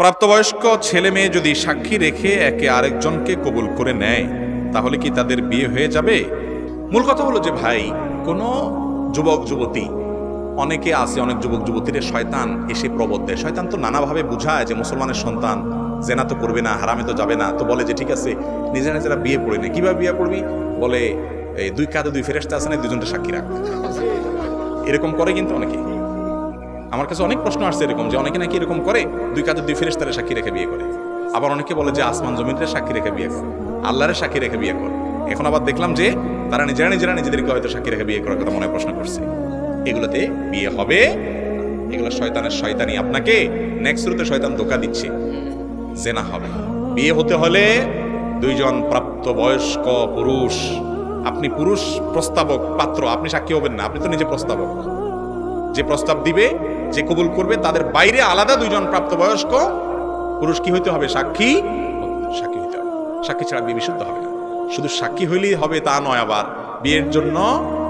প্রাপ্তবয়স্ক ছেলে মেয়ে যদি সাক্ষী রেখে একে আরেকজনকে কবুল করে নেয়, তাহলে কি তাদের বিয়ে হয়ে যাবে? মূল কথা হলো যে ভাই, কোনো যুবক, যুবতী, অনেকে আছে, অনেক যুবক, যুবতীর শয়তান এসে প্রবোধ দেয়। শয়তান তো নানাভাবে বুঝায় যে মুসলমানের সন্তান জেনা তো করবে না, হারামে তো যাবে না। তো বলে যে, ঠিক আছে, নিজেরা নিজেরা বিয়ে পড়ে নেয় কীভাবে বিয়ে পড়বি বলে, এই দুই কাঁধে দুই ফেরেস্তা আছে না দুজনটা সাক্ষী রাখ। এরকম করে কিন্তু অনেকে আমার কাছে অনেক প্রশ্ন আসছে এরকম যে অনেকে নাকি এরকম করে, দুই কাজে দুই ফেরেস্তারে সাক্ষী রেখে বিয়ে করে। আবার অনেকে বলে যে আসমান জমিনরে সাক্ষী রেখে বিয়ে করে। আল্লাহরে সাক্ষী রেখে বিয়ে করে। এখন আবার দেখলাম যে তারা নিজেরা নিজেরা নিজেদেরকে হয়তো সাক্ষী রেখে বিয়ে করার কথা মনে প্রশ্ন করছে। এগুলোতে বিয়ে হবে এগুলো শয়তানের শয়তানি আপনাকে নেক্সট রুতে শয়তান ধোকা দিচ্ছে। জেনা হবে। বিয়ে হতে হলে দুইজন প্রাপ্ত বয়স্ক পুরুষ, আপনি পুরুষ প্রস্তাবক, পাত্র, আপনি সাক্ষী হবেন না। আপনি তো নিজে প্রস্তাবক। যে প্রস্তাব দিবে যে কবুল করবে, তাদের বাইরে আলাদা দুইজন প্রাপ্তবয়স্ক পুরুষ কি হইতে হবে? সাক্ষী? সাক্ষী হইতে হবে। সাক্ষী ছাড়া বিয়ে বিশুদ্ধ হবে না। শুধু সাক্ষী হইলেই হবে তা নয় আবার। বিয়ের জন্য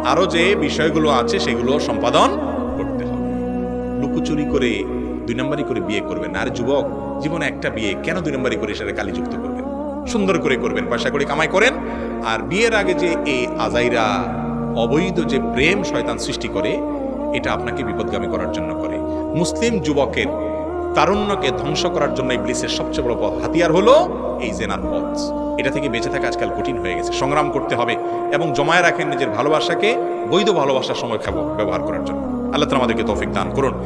আরও যে বিষয়গুলো আছে, সেগুলো সম্পাদন করতে হবে। লুকোচুরি করে দুই নম্বরই করে বিয়ে করবেন। আর যুবক, জীবনে একটা বিয়ে কেন দুই নম্বরই করে সেটা কালীযুক্ত করবেন? সুন্দর করে করবেন, পয়সা করে কামাই করেন। আর বিয়ের আগে যে এই আজাইরা অবৈধ যে প্রেম শয়তান সৃষ্টি করে এটা আপনাকে বিপদগামী করার জন্য করে। মুসলিম যুবকের তারুণ্যকে ধ্বংস করার জন্য ইবলিসের সবচেয়ে বড় পথ হাতিয়ার হলো এই জেনার পথ। এটা থেকে বেঁচে থাকা আজকাল কঠিন হয়ে গেছে। সংগ্রাম করতে হবে এবং জমায় রাখেন নিজের ভালোবাসাকে বৈধ ভালোবাসার সময় খাব ব্যবহার করার জন্য। আল্লাহ আমাদেরকে তৌফিক দান করুন।